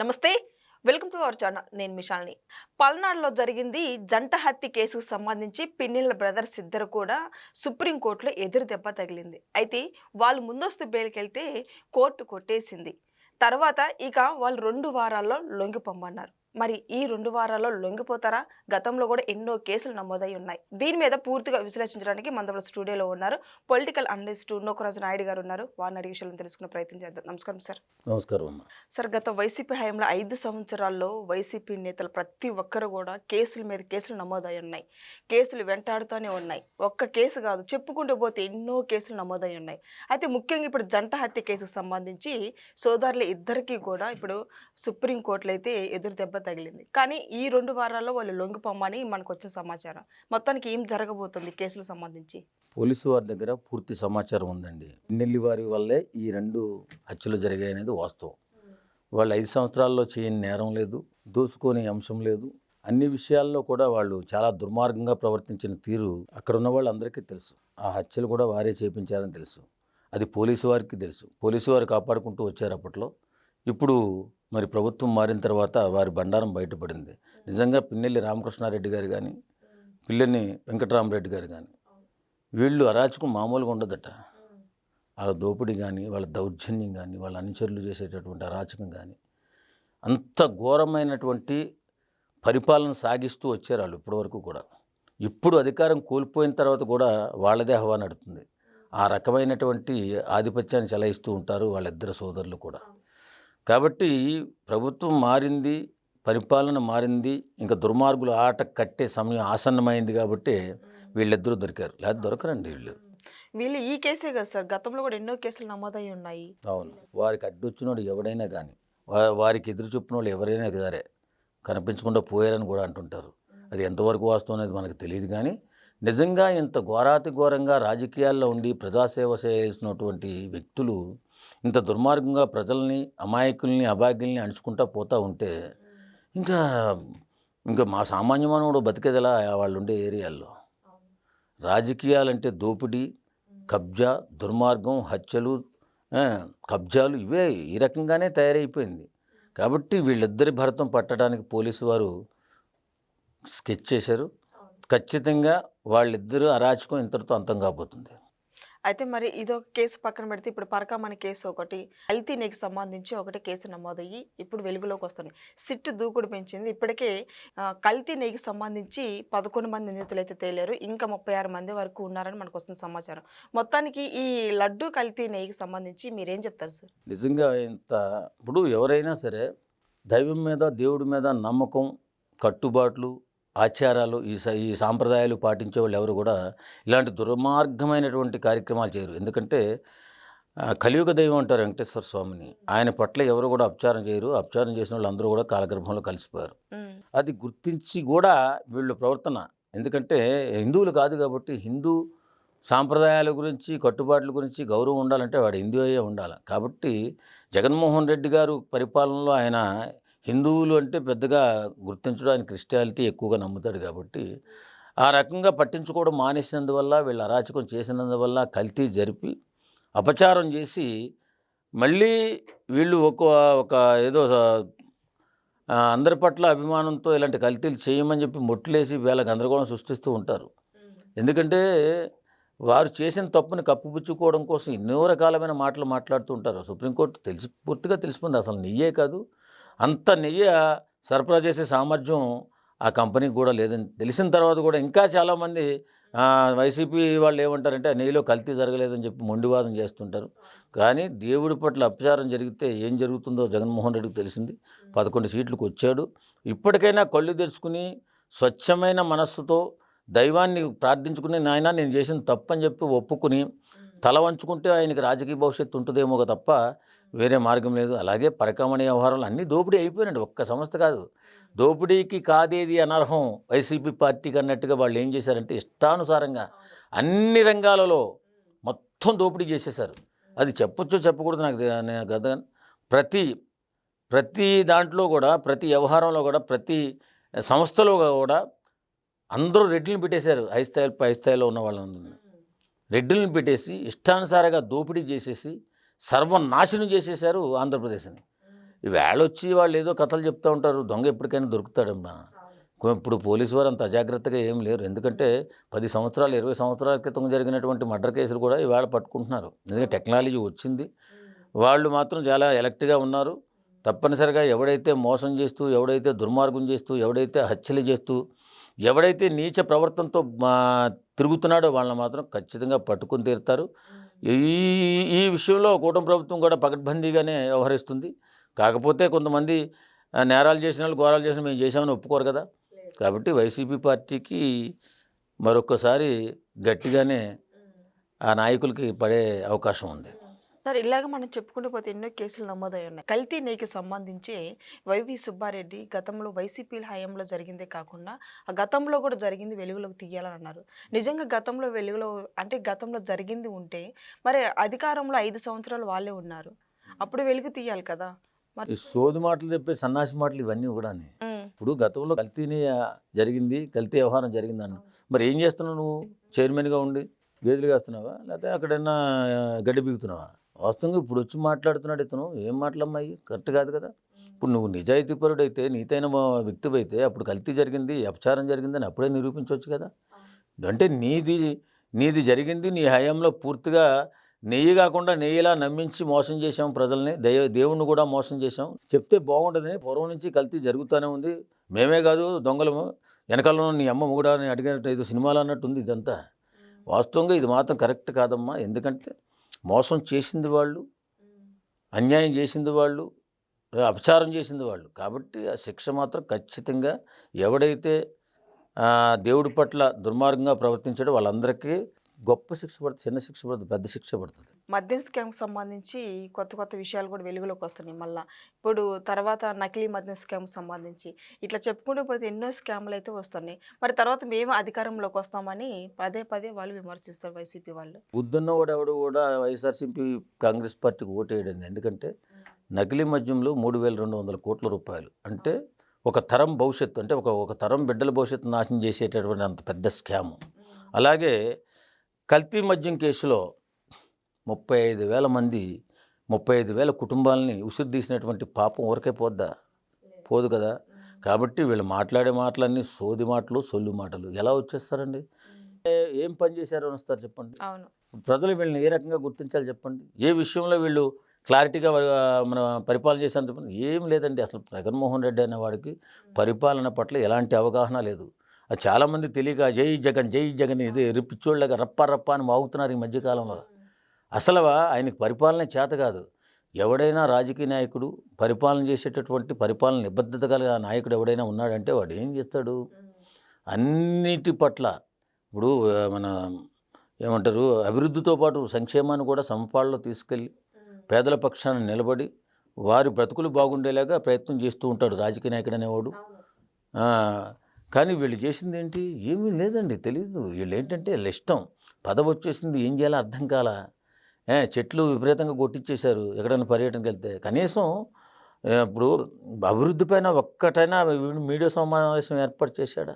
నమస్తే welcome to our channel. నేను మిషాల్ని పల్నాడులో జరిగింది జంట హత్య కేసుకు సంబంధించి పిన్నెల బ్రదర్స్ ఇద్దరు కూడా సుప్రీంకోర్టులో ఎదురు దెబ్బ తగిలింది. అయితే వాళ్ళు ముందస్తు బెయిల్కి వెళ్తే కోర్టు కొట్టేసింది. తర్వాత ఇక వాళ్ళు రెండు వారాల్లో లొంగిపొమ్మన్నారు. మరి ఈ రెండు వారాల్లో లొంగిపోతారా? గతంలో కూడా ఎన్నో కేసులు నమోదై ఉన్నాయి. దీని మీద పూర్తిగా విశ్లేషించడానికి మన స్టూడియోలో ఉన్నారు. పొలిటికల్ అనలిస్ట్ నోకరాజు నాయుడు గారు ఉన్నారు. వారిని అడిగి విషయాలను తెలుసుకునే ప్రయత్నం చేద్దాం. నమస్కారం సార్. నమస్కారం అమ్మ. సార్ గత వైసీపీ హయాంలో ఐదు సంవత్సరాల్లో వైసీపీ నేతలు ప్రతి ఒక్కరు కూడా కేసుల మీద కేసులు నమోదై ఉన్నాయి. కేసులు వెంటాడుతూనే ఉన్నాయి. ఒక్క కేసు కాదు చెప్పుకుంటూ పోతే ఎన్నో కేసులు నమోదై ఉన్నాయి. అయితే ముఖ్యంగా ఇప్పుడు జంట హత్య కేసుకు సంబంధించి సోదరులు ఇద్దరికీ కూడా ఇప్పుడు సుప్రీంకోర్టులో అయితే ఎదురు దెబ్బ తగిలింది. కానీ ఈ రెండు వారాల్లో వాళ్ళు లొంగిపోమని మనకు వచ్చిన సమాచారం. మొత్తానికి ఏం జరగబోతుంది కేసులకు సంబంధించి? పోలీసు వారి దగ్గర పూర్తి సమాచారం ఉందండి. పిన్నెల్లి వారి వల్లే ఈ రెండు హత్యలు జరిగాయి అనేది వాస్తవం. వాళ్ళు ఐదు సంవత్సరాల్లో చేయని నేరం లేదు దోసుకొని అంశం లేదు. అన్ని విషయాల్లో కూడా వాళ్ళు చాలా దుర్మార్గంగా ప్రవర్తించిన తీరు అక్కడ ఉన్న వాళ్ళందరికీ తెలుసు. ఆ హత్యలు కూడా వారే చేపించారని తెలుసు. అది పోలీసు వారికి తెలుసు. పోలీసు వారు కాపాడుకుంటూ వచ్చారు అప్పట్లో. ఇప్పుడు మరి ప్రభుత్వం మారిన తర్వాత వారి బండారం బయటపడింది. నిజంగా పిన్నెల్లి రామకృష్ణారెడ్డి గారు కానీ పిల్లని వెంకటరామరెడ్డి గారు కానీ వీళ్ళు అరాచకం మామూలుగా ఉండదట. వాళ్ళ దోపిడీ కానీ వాళ్ళ దౌర్జన్యం కానీ వాళ్ళ అనుచరులు చేసేటటువంటి అరాచకం కానీ అంత ఘోరమైనటువంటి పరిపాలన సాగిస్తూ వచ్చారు వాళ్ళు ఇప్పటివరకు కూడా. ఇప్పుడు అధికారం కోల్పోయిన తర్వాత కూడా వాళ్ళదే హవా నడుతుంది ఆ రకమైనటువంటి ఆధిపత్యాన్ని చెలాయిస్తూ ఉంటారు వాళ్ళిద్దరు సోదరులు కూడా. కాబట్టి ప్రభుత్వం మారింది పరిపాలన మారింది ఇంకా దుర్మార్గులు ఆట కట్టే సమయం ఆసన్నమైంది కాబట్టి వీళ్ళిద్దరూ దొరికారు. లేదా దొరకరండి వీళ్ళు. వీళ్ళు ఈ కేసే కదా సార్. గతంలో కూడా ఎన్నో కేసులు నమోదై ఉన్నాయి. అవును. వారికి అడ్డొచ్చినోడు ఎవడైనా కానీ వారికి ఎదురు చెప్పిన వాళ్ళు ఎవరైనా సరే కనిపించకుండా పోయారని కూడా అంటుంటారు. అది ఎంతవరకు వాస్తవం అనేది మనకు తెలియదు కానీ నిజంగా ఇంత ఘోరాతి ఘోరంగా రాజకీయాల్లో ఉండి ప్రజాసేవ చేయాల్సినటువంటి వ్యక్తులు ఇంత దుర్మార్గంగా ప్రజల్ని అమాయకుల్ని అభాగ్యుల్ని అణుచుకుంటా పోతూ ఉంటే ఇంకా ఇంకా మా సామాన్య మానవుడు బతికేదిలా వాళ్ళు ఉండే ఏరియాల్లో? రాజకీయాలంటే దోపిడీ కబ్జా దుర్మార్గం హత్యలు కబ్జాలు ఇవే ఈ రకంగానే తయారైపోయింది. కాబట్టి వీళ్ళిద్దరి భరతం పట్టడానికి పోలీసు వారు స్కెచ్ చేశారు. ఖచ్చితంగా వాళ్ళిద్దరూ అరాచకం ఇంతటితో అంతం కాబోతుంది. అయితే మరి ఇదొక కేసు పక్కన పెడితే ఇప్పుడు పరకామణి కేసు ఒకటి హెల్తీ నీకు సంబంధించి ఒకటి కేసు నమోదయ్యి ఇప్పుడు వెలుగులోకి వస్తుంది. సిట్ దూకుడు పెంచింది. ఇప్పటికే కల్తీ నెయ్యికి సంబంధించి పదకొండు మంది నిందితులు అయితే తేలేరు. ఇంకా ముప్పై ఆరు మంది వరకు ఉన్నారని మనకు వస్తుంది సమాచారం. మొత్తానికి ఈ లడ్డు కల్తీ నెయ్యికి సంబంధించి మీరేం చెప్తారు సార్? నిజంగా ఇంత ఇప్పుడు ఎవరైనా సరే దైవం మీద దేవుడి మీద నమ్మకం కట్టుబాట్లు ఆచారాలు ఈ ఈ సాంప్రదాయాలు పాటించే వాళ్ళు ఎవరు కూడా ఇలాంటి దుర్మార్గమైనటువంటి కార్యక్రమాలు చేయరు. ఎందుకంటే కలియుగ దైవం అంటారు వెంకటేశ్వర స్వామిని. ఆయన పట్ల ఎవరు కూడా అపచారం చేయరు. అపచారం చేసిన వాళ్ళు అందరూ కూడా కాలగర్భంలో కలిసిపోయారు. అది గుర్తించి కూడా వీళ్ళు ప్రవర్తన. ఎందుకంటే హిందువులు కాదు కాబట్టి హిందూ సాంప్రదాయాల గురించి కట్టుబాట్ల గురించి గౌరవం ఉండాలంటే వాడు హిందూ అయ్యే ఉండాలి. కాబట్టి జగన్మోహన్ రెడ్డి గారు పరిపాలనలో ఆయన హిందువులు అంటే పెద్దగా గుర్తించడం ఆయన క్రిస్టియాలిటీ ఎక్కువగా నమ్ముతాడు కాబట్టి ఆ రకంగా పట్టించుకోవడం మానేసినందువల్ల వీళ్ళు అరాచకం చేసినందువల్ల కల్తీ జరిపి అపచారం చేసి మళ్ళీ వీళ్ళు ఒక ఒక ఏదో అందరి పట్ల అభిమానంతో ఇలాంటి కల్తీలు చేయమని చెప్పి మొట్లేసి వీళ్ళ గందరగోళం సృష్టిస్తూ ఉంటారు. ఎందుకంటే వారు చేసిన తప్పుని కప్పిపుచ్చుకోవడం కోసం ఎన్నో రకాలమైన మాటలు మాట్లాడుతూ ఉంటారు. సుప్రీంకోర్టు తెలిసి పూర్తిగా తెలిసిపోయింది. అసలు నెయ్యే కాదు. అంత నెయ్యి సరఫరా చేసే సామర్థ్యం ఆ కంపెనీకి కూడా లేదని తెలిసిన తర్వాత కూడా ఇంకా చాలామంది వైసీపీ వాళ్ళు ఏమంటారంటే నెయ్యిలో కల్తీ జరగలేదని చెప్పి మొండివాదం చేస్తుంటారు. కానీ దేవుడి పట్ల అపచారం జరిగితే ఏం జరుగుతుందో జగన్మోహన్ రెడ్డికి తెలిసింది. పదకొండు సీట్లకు వచ్చాడు. ఇప్పటికైనా కళ్ళు తెరుచుకుని స్వచ్ఛమైన మనస్సుతో దైవాన్ని ప్రార్థించుకుని నాయన నేను చేసిన తప్పని చెప్పి ఒప్పుకుని తల వంచుకుంటే ఆయనకి రాజకీయ భవిష్యత్తు ఉంటుందేమో తప్ప వేరే మార్గం లేదు. అలాగే పరకామణి వ్యవహారాలు అన్నీ దోపిడీ అయిపోయినాడు ఒక్క సంస్థ కాదు. దోపిడీకి కాదేది అనర్హం వైసీపీ పార్టీకి అన్నట్టుగా వాళ్ళు ఏం చేశారంటే ఇష్టానుసారంగా అన్ని రంగాలలో మొత్తం దోపిడీ చేసేశారు. అది చెప్పొచ్చో చెప్పకూడదు నాకు తె- నాకు అర్థం కాదు. ప్రతి ప్రతి దాంట్లో కూడా ప్రతి వ్యవహారంలో కూడా ప్రతి సంస్థలో కూడా అందరూ రెడ్లను పెట్టేశారు. హై స్థాయి పై స్థాయిలో ఉన్న వాళ్ళందరినీ. రెడ్డిలను పెట్టేసి ఇష్టానుసారంగా దోపిడీ చేసేసి సర్వనాశనం చేసేశారు ఆంధ్రప్రదేశ్ని. వేళ వచ్చి వాళ్ళు ఏదో కథలు చెప్తూ ఉంటారు దొంగ ఎప్పటికైనా దొరుకుతాడమ్మా. ఇప్పుడు పోలీసు వారు అంత అజాగ్రత్తగా ఏం లేరు. ఎందుకంటే పది సంవత్సరాలు ఇరవై సంవత్సరాల క్రితం జరిగినటువంటి మర్డర్ కేసులు కూడా ఇవాళ పట్టుకుంటున్నారు. ఎందుకంటే టెక్నాలజీ వచ్చింది. వాళ్ళు మాత్రం చాలా ఎలక్ట్గా ఉన్నారు. తప్పనిసరిగా ఎవడైతే మోసం చేస్తూ ఎవడైతే దుర్మార్గం చేస్తూ ఎవడైతే హత్యలు చేస్తూ ఎవడైతే నీచ ప్రవర్తనతో మా తిరుగుతున్నాడో వాళ్ళని మాత్రం ఖచ్చితంగా పట్టుకొని తీరుతారు. ఈ ఈ విషయంలో కూటమి ప్రభుత్వం కూడా పకడ్బందీగానే వ్యవహరిస్తుంది. కాకపోతే కొంతమంది నేరాలు చేసిన వాళ్ళు ఘోరాలు చేసిన మేము చేసామని ఒప్పుకోరు కదా. కాబట్టి వైసీపీ పార్టీకి మరొకసారి గట్టిగానే ఆ నాయకులకి పడే అవకాశం ఉంది. సార్ ఇలాగ మనం చెప్పుకుంటూ పోతే ఎన్నో కేసులు నమోదై ఉన్నాయి. కల్తీ నెయ్యికి సంబంధించి వైవి సుబ్బారెడ్డి గతంలో వైసీపీ హయాంలో జరిగిందే కాకుండా ఆ గతంలో కూడా జరిగింది వెలుగులోకి తీయాలని అన్నారు నిజంగా గతంలో వెలుగులో అంటే గతంలో జరిగింది ఉంటే మరి అధికారంలో ఐదు సంవత్సరాలు వాళ్ళే ఉన్నారు. అప్పుడు వెలుగు తీయాలి కదా. ఈ సోది మాటలు చెప్పే సన్నాసి మాటలు ఇవన్నీ కూడా ఇప్పుడు గతంలో కల్తీని జరిగింది కల్తీ వ్యవహారం జరిగింది అన్న మరి ఏం చేస్తున్నావు నువ్వు? చైర్మన్గా ఉండి గేదెలు కాస్తున్నావా? లేకపోతే అక్కడైనా గడ్డి బీగుతున్నావా వాస్తవంగా ఇప్పుడు వచ్చి మాట్లాడుతున్నాడు ఇతను. ఏం మాటలమ్మాయి కరెక్ట్ కాదు కదా. ఇప్పుడు నువ్వు నిజాయితీపరుడు అయితే నీతైన వ్యక్తి అయితే అప్పుడు కల్తీ జరిగింది అపచారం జరిగిందని అప్పుడే నిరూపించవచ్చు కదా. అంటే నీది నీది జరిగింది నీ హయాంలో పూర్తిగా నెయ్యి కాకుండా నెయ్యిలా నమ్మించి మోసం చేశాం ప్రజల్ని. దయ దేవుణ్ణి కూడా మోసం చేశాం. చెప్తే బాగుంటుందని పూర్వం నుంచి కల్తీ జరుగుతూనే ఉంది. మేమే కాదు దొంగలము. వెనకాల నీ అమ్మ అని అడిగినట్టు ఏదో సినిమాలు అన్నట్టు ఉంది ఇదంతా వాస్తవంగా ఇది మాత్రం కరెక్ట్ కాదమ్మా. ఎందుకంటే మోసం చేసింది వాళ్ళు అన్యాయం చేసింది వాళ్ళు అపచారం చేసింది వాళ్ళు. కాబట్టి ఆ శిక్ష మాత్రం ఖచ్చితంగా ఎవడైతే దేవుడి పట్ల దుర్మార్గంగా ప్రవర్తించాడో వాళ్ళందరికీ గొప్ప శిక్ష పడుతుంది చిన్న శిక్ష పడుతుంది పెద్ద శిక్ష పడుతుంది. మద్యం స్కామ్కి సంబంధించి కొత్త కొత్త విషయాలు కూడా వెలుగులోకి వస్తున్నాయి మళ్ళీ. ఇప్పుడు తర్వాత నకిలీ మద్యం స్కామ్ సంబంధించి ఇట్లా చెప్పుకుంటూ పోతే ఎన్నో స్కామ్లు అయితే వస్తున్నాయి. మరి తర్వాత మేము అధికారంలోకి వస్తామని పదే పదే వాళ్ళు విమర్శిస్తారు వైసీపీ వాళ్ళు. బుద్ధున్నవాడు ఎవడు కూడా వైఎస్ఆర్సీపీ కాంగ్రెస్ పార్టీకి ఓటేయడం ఎందుకంటే నకిలీ మద్యంలో మూడు వేల రెండు వందల కోట్ల రూపాయలు. అంటే ఒక తరం భవిష్యత్తు అంటే ఒక ఒక తరం బిడ్డల భవిష్యత్తు నాశనం చేసేటటువంటి అంత పెద్ద స్కాము. అలాగే కల్తీ మద్యం కేసులో ముప్పై ఐదు వేల మంది ముప్పై ఐదు వేల కుటుంబాలని ఉసిరి తీసినటువంటి పాపం ఊరికే పోద్దా? పోదు కదా. కాబట్టి వీళ్ళు మాట్లాడే మాటలన్నీ సోది మాటలు సొల్లు మాటలు. ఎలా వచ్చేస్తారండి? ఏ- పని చేశారో అని వస్తారు చెప్పండి ప్రజలు వీళ్ళని ఏ రకంగా గుర్తించాలి చెప్పండి? ఏ విషయంలో వీళ్ళు క్లారిటీగా మన పరిపాలన చేశారని చెప్పండి? ఏం లేదండి. అసలు జగన్మోహన్ రెడ్డి అనే వాడికి పరిపాలన పట్ల ఎలాంటి అవగాహన లేదు. చాలామంది తెలియక జై జగన్ జై జగన్ ఇది పిచ్చోళ్ళగా రప్ప రప్ప అని వాగుతున్నారు ఈ మధ్యకాలంలో. అసలు ఆయనకి పరిపాలన చేత కాదు. ఎవడైనా రాజకీయ నాయకుడు పరిపాలన చేసేటటువంటి పరిపాలన నిబద్ధత గల నాయకుడు ఎవడైనా ఉన్నాడంటే వాడు ఏం చేస్తాడు? అన్నిటి పట్ల ఇప్పుడు మన ఏమంటారు అభివృద్ధితో పాటు సంక్షేమాన్ని కూడా సమపాళ్ళలో తీసుకెళ్ళి పేదల పక్షాన నిలబడి వారి బ్రతుకులు బాగుండేలాగా ప్రయత్నం చేస్తూ ఉంటాడు రాజకీయ నాయకుడు అనేవాడు. కానీ వీళ్ళు చేసింది ఏంటి ఏమీ లేదండి తెలియదు వీళ్ళు ఏంటంటే వీళ్ళ ఇష్టం పదవి వచ్చేసింది ఏం చేయాలో అర్థం కాల. ఏ, చెట్లు విపరీతంగా కొట్టించేశారు ఎక్కడైనా పర్యటనకి వెళ్తే కనీసం ఇప్పుడు అభివృద్ధి పైన ఒక్కటైనా మీడియా సమావేశం ఏర్పాటు చేశాడా?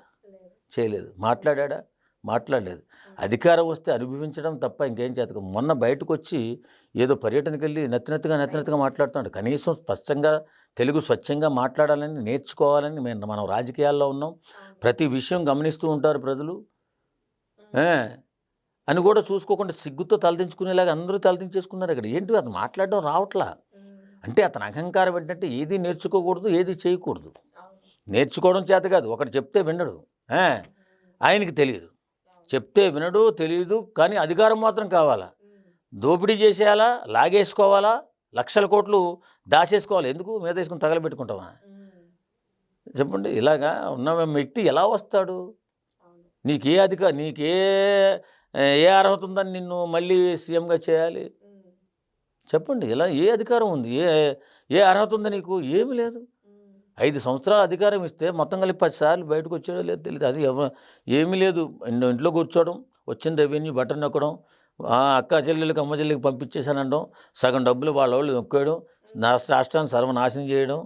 చేయలేదు. మాట్లాడా మాట్లాడలేదు. అధికారం వస్తే అనుభవించడం తప్ప ఇంకేం చేత మొన్న బయటకు వచ్చి ఏదో పర్యటనకి వెళ్ళి నెత్తినెత్తిగా నెత్తినెత్తిగా మాట్లాడుతున్నాడు. కనీసం స్పష్టంగా తెలుగు స్వచ్ఛంగా మాట్లాడాలని నేర్చుకోవాలని మేము మనం రాజకీయాల్లో ఉన్నాం. ప్రతి విషయం గమనిస్తూ ఉంటారు ప్రజలు. అని కూడా చూసుకోకుండా సిగ్గుతో తలదించుకునేలాగా అందరూ తలదించేసుకున్నారు ఇక్కడ. ఏంటి అది మాట్లాడడం రావట్లా. అంటే అతని అహంకారం ఏంటంటే ఏది నేర్చుకోకూడదు ఏది చేయకూడదు. నేర్చుకోవడం చేత కాదు. ఒకటి చెప్తే వినడు. ఆయనకి తెలియదు. చెప్తే వినడు తెలియదు కానీ అధికారం మాత్రం కావాలా? దోపిడీ చేసేయాలా? లాగేసుకోవాలా? లక్షల కోట్లు దాచేసుకోవాలి? ఎందుకు? మీద వేసుకుని తగలబెట్టుకుంటావా? చెప్పండి. ఇలాగా ఉన్న వ్యక్తి ఎలా వస్తాడు? నీకే అధిక నీకే ఏ అర్హత ఉందని నిన్ను మళ్ళీ సీఎంగా చేయాలి? చెప్పండి. ఇలా ఏ అధికారం ఉంది? ఏ ఏ అర్హత ఉంది నీకు? ఏమీ లేదు. ఐదు సంవత్సరాల అధికారం ఇస్తే మొత్తం కలిపి పది సార్లు బయటకు వచ్చాడో లేదో తెలియదు అది ఎవ ఏమీ లేదు. ఇంట్లో కూర్చోవడం వచ్చిన రెవెన్యూ బటన్ నొక్కడం ఆ అక్క చెల్లెళ్ళకి అమ్మ చెల్లెలకి పంపించేశానండం సగం డబ్బులు వాళ్ళ వాళ్ళు నొక్కేయడం రాష్ట్ర రాష్ట్రాన్ని సర్వనాశనం చేయడం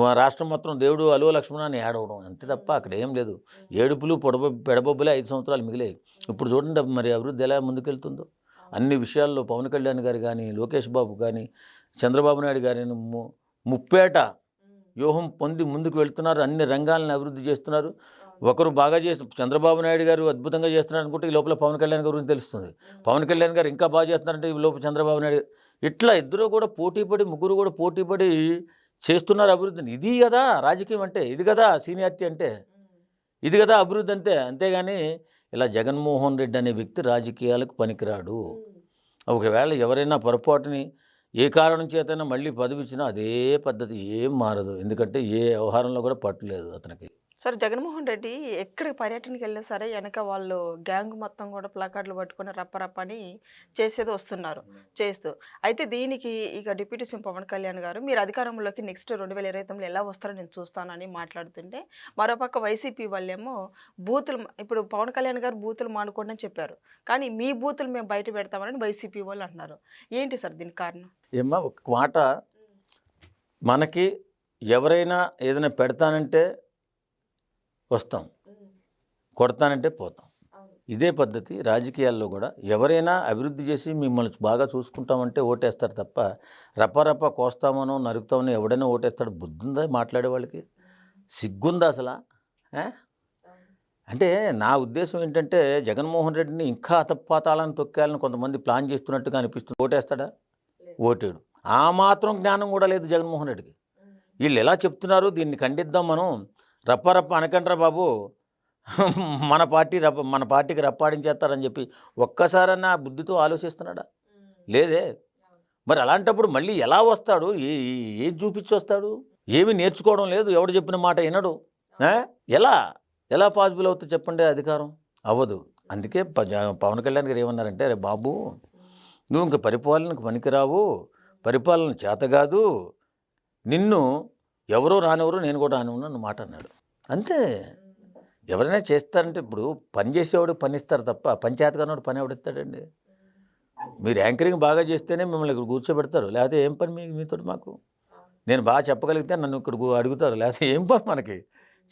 మా రాష్ట్రం మొత్తం దేవుడు అలువ లక్ష్మణ అని ఏడవడం అంతే తప్ప అక్కడ ఏం లేదు. ఏడుపులు పొడబ పెడబొబ్బులే ఐదు సంవత్సరాలు మిగిలాయి. ఇప్పుడు చూడండి మరి అభివృద్ధి ఎలా ముందుకెళ్తుందో. అన్ని విషయాల్లో పవన్ కళ్యాణ్ గారు కానీ లోకేష్ బాబు కానీ చంద్రబాబు నాయుడు గారి ముప్పేట వ్యూహం పొంది ముందుకు వెళ్తున్నారు అన్ని రంగాలను అభివృద్ధి చేస్తున్నారు. ఒకరు బాగా చేసి చంద్రబాబు నాయుడు గారు అద్భుతంగా చేస్తున్నారు అనుకుంటే ఈ లోపల పవన్ కళ్యాణ్ గారి గురించి తెలుస్తుంది. పవన్ కళ్యాణ్ గారు ఇంకా బాగా చేస్తున్నారంటే ఈ లోపల చంద్రబాబు నాయుడు ఇట్లా ఇద్దరు కూడా పోటీపడి ముగ్గురు కూడా పోటీపడి చేస్తున్నారు అభివృద్ధిని. ఇది కదా రాజకీయం అంటే ఇది కదా సీనియారిటీ అంటే ఇది కదా అభివృద్ధి అంతే అంతేగాని ఇలా జగన్మోహన్ రెడ్డి అనే వ్యక్తి రాజకీయాలకు పనికిరాడు. ఒకవేళ ఎవరైనా పొరపాటుని ఏ కారణం చేతైనా మళ్ళీ పదవి ఇచ్చినా అదే పద్ధతి ఏం మారదు. ఎందుకంటే ఏ వ్యవహారంలో కూడా పట్టులేదు అతనికి. సార్ జగన్మోహన్ రెడ్డి ఎక్కడికి పర్యటనకి వెళ్ళినా సరే వెనక వాళ్ళు గ్యాంగ్ మొత్తం కూడా ప్లకార్డులు పట్టుకొని రప్పరప్పని చేసేది వస్తున్నారు చేస్తూ. అయితే దీనికి ఇక డిప్యూటీ సీఎం పవన్ కళ్యాణ్ గారు మీరు అధికారంలోకి నెక్స్ట్ రెండు వేల ఇరవై తొమ్మిది ఎలా వస్తారో నేను చూస్తానని మాట్లాడుతుంటే మరోపక్క వైసీపీ వాళ్ళేమో బూతులు ఇప్పుడు పవన్ కళ్యాణ్ గారు బూతులు మానుకోండి అని చెప్పారు. కానీ మీ బూతులు మేము బయట పెడతామని వైసీపీ వాళ్ళు అంటున్నారు. ఏంటి సార్ దీనికి కారణం? ఏమ్మా ఒక మాట మనకి ఎవరైనా ఏదైనా పెడతానంటే వస్తాం. కొడతానంటే పోతాం. ఇదే పద్ధతి రాజకీయాల్లో కూడా. ఎవరైనా అభివృద్ధి చేసి మిమ్మల్ని బాగా చూసుకుంటామంటే ఓటేస్తారు తప్ప రప్పరప్ప కోస్తామనో నరుకుతామనో ఎవడైనా ఓటేస్తాడు. బుద్ధుందా మాట్లాడే వాళ్ళకి? సిగ్గుందా అసలు? అంటే నా ఉద్దేశం ఏంటంటే జగన్మోహన్ రెడ్డిని ఇంకా అతపాతాలను తొక్కేయాలని కొంతమంది ప్లాన్ చేస్తున్నట్టుగా అనిపిస్తుంది. ఓటేస్తాడా? ఓటేడు ఆ మాత్రం జ్ఞానం కూడా లేదు జగన్మోహన్ రెడ్డికి. వీళ్ళు ఎలా చెప్తున్నారు? దీన్ని ఖండిద్దాం మనం. రప్పరప్ప అనకండ్రా బాబు. మన పార్టీ రప్ప మన పార్టీకి రప్పాడించేస్తారని చెప్పి ఒక్కసారన్నా ఆ బుద్ధితో ఆలోచిస్తున్నాడా? లేదే. మరి అలాంటప్పుడు మళ్ళీ ఎలా వస్తాడు? ఏ ఏ- చూపించి వస్తాడు ఏమి నేర్చుకోవడం లేదు. ఎవడు చెప్పిన మాట వినడు? ఎలా? ఎలా పాసిబుల్ అవుతుంది చెప్పండి అధికారం? అవ్వదు. అందుకే పవన్ కళ్యాణ్ గారు ఏమన్నారంటే అరే బాబు నువ్వు ఇంక పరిపాలనకు పనికిరావు. పరిపాలన చేత కాదు. నిన్ను ఎవరో రానివ్వరు నేను కూడా రానివ్వను అన్న మాట అన్నాడు. అంతే. ఎవరైనా చేస్తారంటే ఇప్పుడు పని చేసేవాడు పని ఇస్తారు తప్ప పని కానివాడు పని ఎవడిస్తాడండి మీరు యాంకరింగ్ బాగా చేస్తేనే మిమ్మల్ని ఇక్కడ కూర్చోబెడతారు. లేకపోతే ఏం పని మీ మీతో మాకు? నేను బాగా చెప్పగలిగితే నన్ను ఇక్కడ అడుగుతారు. లేకపోతే ఏం పని మనకి?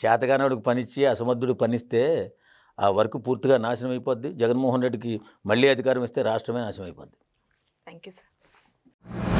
చేతగానోడికి పనిచ్చి అసమర్థుడు పనిస్తే ఆ వర్క్ పూర్తిగా నాశనం అయిపోద్ది. జగన్మోహన్ రెడ్డికి మళ్ళీ అధికారం ఇస్తే రాష్ట్రమే నాశనం అయిపోద్ది. Thank you sir